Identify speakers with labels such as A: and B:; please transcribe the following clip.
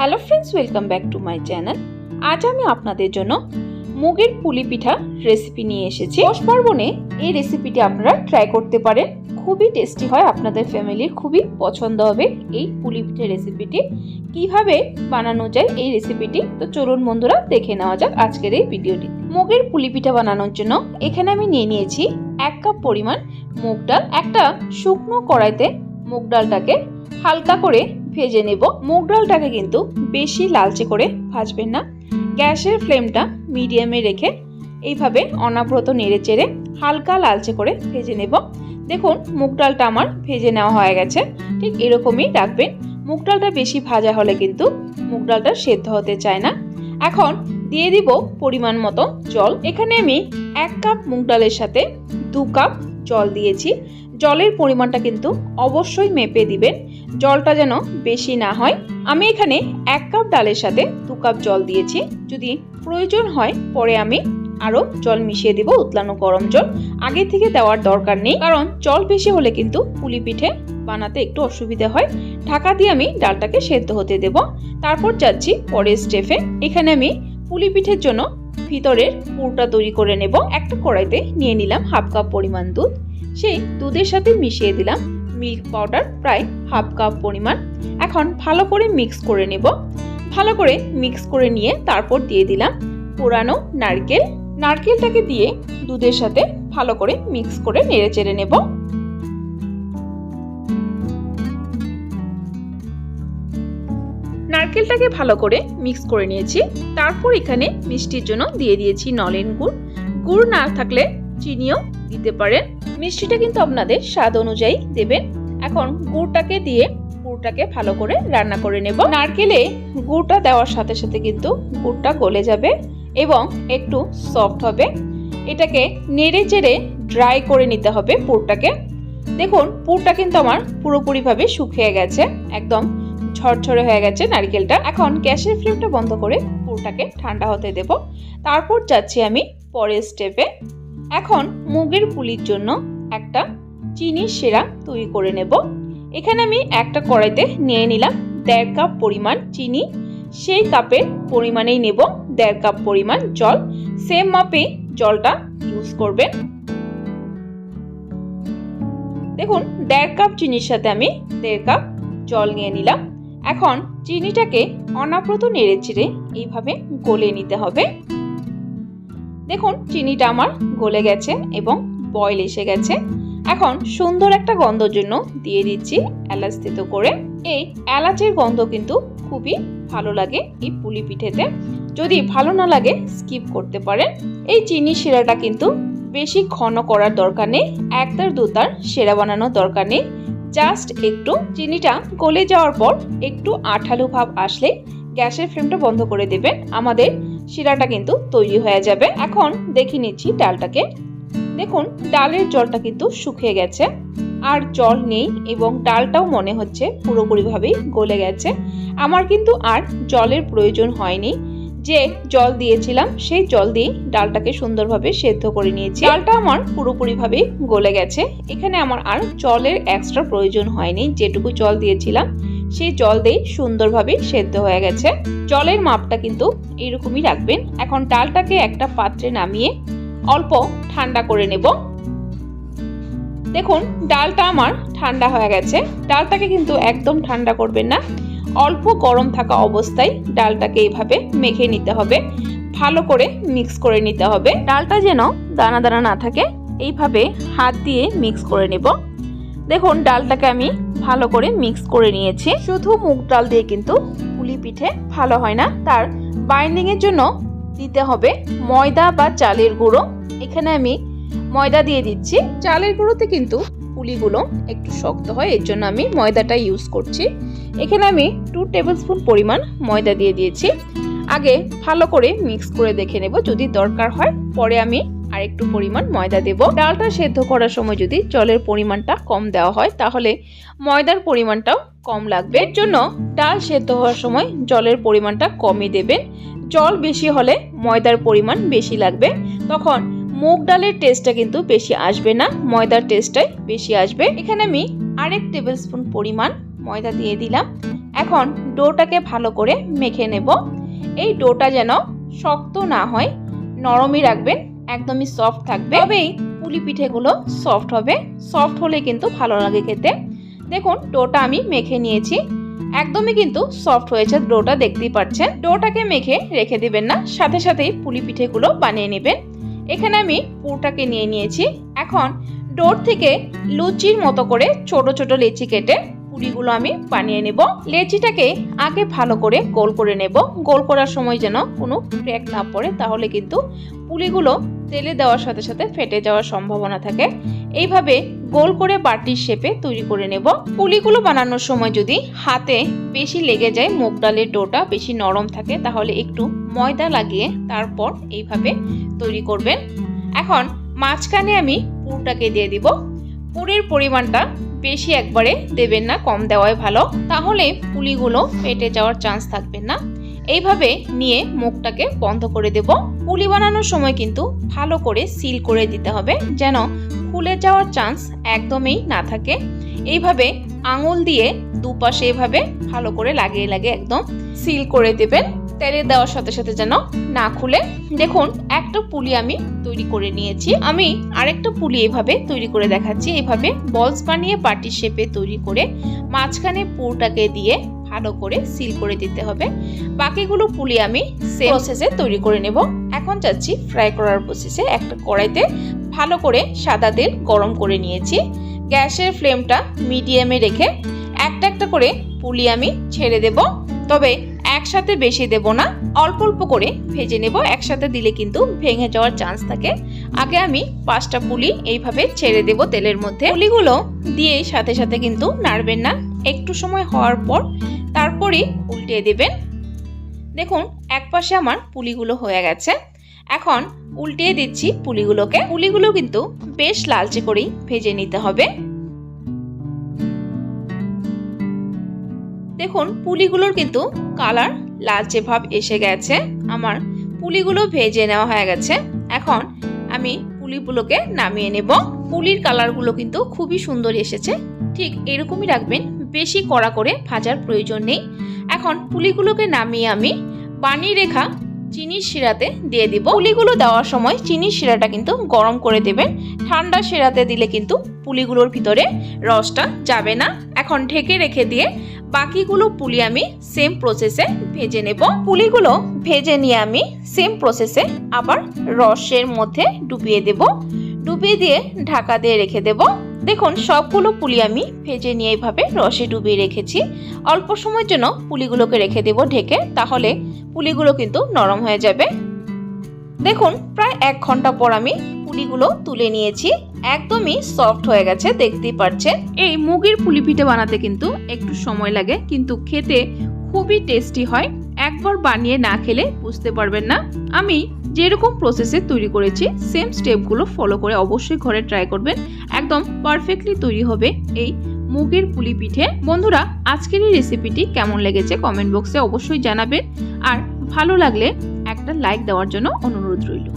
A: Hello friends welcome back to my channel আজ আমি আপনাদের জন্য মুগের পুলি পিঠা রেসিপি নিয়ে এসেছি। পৌষ পার্বণে এই রেসিপিটি আপনারা ট্রাই করতে পারেন। খুবই টেস্টি হয়, আপনাদের ফ্যামিলির খুবই পছন্দ হবে এই পুলি পিঠা রেসিপিটি কীভাবে বানানো যায় এই রেসিপিটি তো চলুন বন্ধুরা, দেখে নেওয়া যাক আজকের এই ভিডিওটি মুগের পুলি পিঠা বানানোর জন্য এখানে আমি নিয়ে নিয়েছি এক কাপ পরিমাণ মুগ ডাল। একটা শুকনো কড়াইতে মুগ ডালটাকে হালকা করে ভেজে নেব। মুগ ডালটাকে কিন্তু বেশি লালচে করে ভাজবেন না। গ্যাসের ফ্লেমটা মিডিয়ামে রেখে এইভাবে অনাব্রত নেড়ে চেড়ে হালকা লালচে করে ভেজে নেব। দেখুন, মুগ ডালটা আমার ভেজে নেওয়া হয়ে গেছে। ঠিক এরকমই রাখবেন। মুগ ডালটা বেশি ভাজা হলে কিন্তু মুগ ডালটা সেদ্ধ হতে চায় না। এখন দিয়ে দিব পরিমাণ মতো জল। এখানে আমি এক কাপ মুগ ডালের সাথে দু কাপ জল দিয়েছি। জলের পরিমাণটা কিন্তু অবশ্যই মেপে দিবেন। জলটা যেন বেশি না হয়। আমি এখানে এক কাপ ডালের সাথে দু কাপ জল দিয়েছি। যদি প্রয়োজন হয়, পরে আমি আরও জল মিশিয়ে দিব, উতলানো গরম জল। আগে থেকে দেওয়ার দরকার নেই, কারণ জল বেশি হলে কিন্তু পুলি পিঠে বানাতে একটু অসুবিধা হয়। ঢাকা দিয়ে আমি ডালটাকে সেদ্ধ হতে দেব। তারপর যাচ্ছি পরের স্টেপে এখানে আমি পুলি পিঠের জন্য ভিতরের পুরটা তৈরি করে নেব। একটা কড়াইতে নিয়ে নিলাম হাফ কাপ পরিমাণ দুধ। সেই দুধের সাথে মিশিয়ে দিলাম মিল্ক পাউডার প্রায় হাফ কাপ পরিমাণ। এখন ভালো করে মিক্স করে নেব। ভালো করে মিক্স করে নিয়ে তারপর দিয়ে দিলাম পোড়ানো নারকেল। নারকেলটাকে দিয়ে দুধের সাথে ভালো করে মিক্স করে নেড়ে চেড়ে নেব। নারকেলটাকে ভালো করে মিক্স করে নিয়েছি। তারপর এখানে মিষ্টির জন্য দিয়ে দিয়েছি নলেন গুড়। গুড় না থাকলে চিনিও দিতে পারেন। মিষ্টিটা কিন্তু আপনাদের স্বাদ অনুযায়ী দেবেন। এখন গুড়টাকে দিয়ে গুড়টাকে ভালো করে রান্না করে নেব। নারকেলে গুড়টা দেওয়ার সাথে সাথে কিন্তু গুড়টা গলে যাবে এবং একটু সফট হবে। এটাকে নেড়ে চেড়ে ড্রাই করে নিতে হবে পুরটাকে। দেখুন, পুরটা কিন্তু আমার পুরোপুরিভাবে শুকিয়ে গেছে। একদম ঝরঝরে হয়ে গেছে নারকেলটা। এখন গ্যাসের ফ্লেমটা বন্ধ করে পুরটাকে ঠান্ডা হতে দেব। তারপর যাচ্ছি আমি পরের স্টেপে এখন মুগের পুলির জন্য একটা চিনির সেরা তৈরি করে নেব। এখানে আমি একটা কড়াইতে নিয়ে নিলাম দেড় কাপ পরিমাণ চিনি। সেই কাপের পরিমাণেই নেব দেড় কাপ পরিমাণ জল। সেম মাপে জলটা ইউজ করবেন। দেখুন, দেড় কাপ চিনির সাথে আমি দেড় কাপ জল নিয়ে নিলাম। এখন চিনিটাকে অনাব্রত নেড়ে চিড়ে এইভাবে গলে নিতে হবে। দেখুন, চিনিটা আমার গলে গেছে এবং বয়েল এসে গেছে। এখন সুন্দর একটা গন্ধর জন্য দিয়ে দিচ্ছি এলাচ তেতো করে। এই এলাচের গন্ধ কিন্তু খুবই ভালো লাগে এই পুলি পিঠেতে। যদি ভালো না লাগে স্কিপ করতে পারেন। এই চিনি শিরাটা কিন্তু বেশি ঘন করার দরকার নেই, একটার দুতার সেরা বানানোর দরকার নেই। জাস্ট একটু চিনিটা গলে যাওয়ার পর একটু আঠালো ভাব আসলে গ্যাসের ফ্লেমটা বন্ধ করে দেবেন। আমাদের শিরাটা কিন্তু তৈরি হয়ে যাবে। এখন দেখে নিচ্ছি ডালটাকে। দেখুন, ডালের জলটা কিন্তু শুকিয়ে গেছে। আর জল নেই এবং ডালটাও মনে হচ্ছে পুরোপুরিভাবেই গলে গেছে। আমার কিন্তু আর জলের প্রয়োজন হয়নি। যে জল দিয়েছিলাম, সেই জল দিয়ে ডালটাকে সুন্দরভাবে সেদ্ধ করে নিয়েছি। ডালটা আমার পুরোপুরিভাবে গলে গেছে। এখানে আমার আর জলের এক্সট্রা প্রয়োজন হয়নি। যেটুকু জল দিয়েছিলাম সেই জল দিয়ে সুন্দরভাবে সেদ্ধ হয়ে গেছে। জলের মাপটা কিন্তু এরকমই রাখবেন। এখন ডালটাকে একটা পাত্রে নামিয়ে অল্প ঠান্ডা করে নেব। দেখুন, ডালটা আমার ঠান্ডা হয়ে গেছে। ডালটাকে কিন্তু একদম ঠান্ডা করবেন না। অল্প গরম থাকা অবস্থায় ডালটাকে এইভাবে মেখে নিতে হবে। ভালো করে মিক্স করে নিতে হবে। ডালটা যেন দানা দানা না থাকে, এইভাবে হাত দিয়ে মিক্স করে নেব। দেখুন, ডালটাকে আমি ভালো করে মিক্স করে নিয়েছি। শুধু মুগ ডাল দিয়ে কিন্তু পুলি পিঠে ভালো হয় না। তার বাইন্ডিংয়ের জন্য দিতে হবে ময়দা বা চালের গুঁড়ো। এখানে আমি ময়দা দিয়ে দিচ্ছি। চালের গুঁড়োতে কিন্তু পুলিগুলো একটু শক্ত হয়, এর জন্য আমি ময়দাটা ইউজ করছি। এখানে আমি টু টেবিল স্পুন পরিমাণ ময়দা দিয়ে দিয়েছি। আগে ভালো করে মিক্স করে দেখে নেব, যদি দরকার হয়। পরে আমি আর একটু পরিমাণ ময়দা দেব। ডালটা সেদ্ধ করার সময় যদি জলের পরিমাণটা কম দেওয়া হয়, তাহলে ময়দার পরিমাণটাও কম লাগবে। এর জন্য ডাল সেদ্ধ হওয়ার সময় জলের পরিমাণটা কমই দেবেন। জল বেশি হলে ময়দার পরিমাণ বেশি লাগবে। তখন মুগ ডালের টেস্টটা কিন্তু বেশি আসবে না, ময়দার টেস্টটাই বেশি আসবে। এখানে আমি আরেক টেবিল স্পুন পরিমাণ ময়দা দিয়ে দিলাম। এখন ডোটাকে ভালো করে মেখে নেব। এই ডোটা যেন শক্ত না হয়, নরমই রাখবেন। একদমই সফট থাকবে। তবেই পুলি পিঠেগুলো সফট হবে। সফট হলে কিন্তু ভালো লাগে খেতে। দেখুন, ডোটা আমি মেখে নিয়েছি। একদমই কিন্তু সফট হয়েছে ডোটা, দেখতেই পাচ্ছেন। ডোটাকে মেখে রেখে দিবেন না, সাথে সাথেই পুলি পিঠেগুলো বানিয়ে নেবেন। এখানে আমি পুরটাকে নিয়ে নিয়েছি। এখন ডোর থেকে লুচির মতো করে ছোট ছোট লেচি কেটে পুরিগুলো আমি বানিয়ে নেব। লেচিটাকে আগে ভালো করে গোল করে নেব। গোল করার সময় যেন কোনো ক্র্যাক না পড়ে, তাহলে কিন্তু পুলিগুলো তেলে দেওয়ার সাথে সাথে ফেটে যাওয়ার সম্ভাবনা থাকে। এইভাবে গোল করে বাটির শেপে তৈরি করে নেব। পুলিগুলো বানানোর সময় যদি হাতে বেশি লেগে যায়, মুগ ডালের ডোটা বেশি নরম থাকে, তাহলে একটু ময়দা লাগিয়ে তারপর এইভাবে তৈরি করবেন। এখন মাঝখানে আমি পুরটাকে দিয়ে দিব। পুরের পরিমাণটা বেশি একবারে দেবেন না, কম দেওয়াই ভালো। তাহলে পুলিগুলো ফেটে যাওয়ার চান্স থাকবে না। এইভাবে নিয়ে মুখটাকে বন্ধ করে দেব। পুলি বানানোর সময় কিন্তু ভালো করে সিল করে দিতে হবে, যেন খুলে যাওয়ার চান্স একদমই না থাকে। এইভাবে আঙুল দিয়ে দুপাশে এভাবে ভালো করে লাগিয়ে লাগিয়ে একদম সিল করে দেবেন। তেলে দেওয়ার সাথে সাথে যেন না খুলে। দেখুন, একটা পুলি আমি তৈরি করে নিয়েছি। আমি আরেকটা পুলি এভাবে তৈরি করে দেখাচ্ছি। এভাবে বলস বানিয়ে পার্টি শেপে তৈরি করে মাঝখানে পুরটাকে দিয়ে ভালো করে সিল করে দিতে হবে। বাকিগুলো পুলি আমি সেম প্রসেসে তৈরি করে নেব। এখন যাচ্ছি ফ্রাই করার প্রসেসে একটা কড়াইতে ভালো করে সাদা তেল গরম করে নিয়েছি। গ্যাসের ফ্লেমটা মিডিয়ামে রেখে একটা একটা করে পুলি আমি ছেড়ে দেব। তবে একসাথে বেশি দেব না, অল্প অল্প করে ভেজে নেব, একসাথে দিলে কিন্তু ভেঙে যাওয়ার চান্স থাকে। আগে আমি পাঁচটা পুলি এইভাবে ছেড়ে দেব তেলের মধ্যে। পুলিগুলো দিয়ে সাথে সাথে কিন্তু নাড়বেন না। একটু সময় হওয়ার পর তারপরেই উল্টিয়ে দেবেন। দেখুন, এক পাশে আমার পুলিগুলো হয়ে গেছে। এখন উল্টিয়ে দিচ্ছি পুলিগুলোকে। পুলিগুলো কিন্তু বেশ লালচে করেই ভেজে নিতে হবে। দেখুন, পুলিগুলোর কিন্তু কালার লালচে ভাব এসে গেছে। আমার পুলিগুলো ভেজে নেওয়া হয়ে গেছে। এখন আমি পুলিগুলোকে নামিয়ে নেব। পুলির কালারগুলো কিন্তু খুবই সুন্দর এসেছে। ঠিক এরকমই রাখবেন, বেশি কড়া করে ভাজার প্রয়োজন নেই। এখন পুলিগুলোকে নামিয়ে আমি বানিয়ে রেখা চিনির শিরাতে দিয়ে দিব। পুলিগুলো দেওয়ার সময় চিনির শিরাটা কিন্তু গরম করে দেবেন। ঠান্ডা শিরাতে দিলে কিন্তু পুলিগুলোর ভিতরে রসটা যাবে না। এখন ঢেকে রেখে দিয়ে বাকিগুলো পুলি আমি সেম প্রসেসে ভেজে নেব। পুলিগুলো ভেজে নিয়ে আমি সেম প্রসেসে আবার রসের মধ্যে ডুবিয়ে দেব। ডুবিয়ে দিয়ে ঢাকা দিয়ে রেখে দেব। দেখুন, সবগুলো পুলি আমি ভেজে নিয়ে এইভাবে রসে ডুবিয়ে রেখেছি। অল্প সময়ের জন্য পুলিগুলোকে রেখে দেব ঢেকে, তাহলে পুলিগুলো কিন্তু নরম হয়ে যাবে। দেখুন, প্রায় এক ঘণ্টা পর আমি পুলিগুলো তুলে নিয়েছি। একদমই সফট হয়ে গেছে, দেখতেই পাচ্ছেন এই মুগের পুলি পিঠে বানাতে কিন্তু একটু সময় লাগে, কিন্তু খেতে খুবই টেস্টি হয়। একবার বানিয়ে না খেলে বুঝতে পারবেন না। আমি যেরকম প্রসেসে তৈরি করেছি সেম স্টেপগুলো ফলো করে অবশ্যই ঘরে ট্রাই করবেন। একদম পারফেক্টলি তৈরি হবে এই মুগের পুলি পিঠে। বন্ধুরা, আজকের এই রেসিপিটি কেমন লেগেছে কমেন্ট বক্সে অবশ্যই জানাবেন। আর ভালো লাগলে একটা লাইক দেওয়ার জন্য অনুরোধ রইল।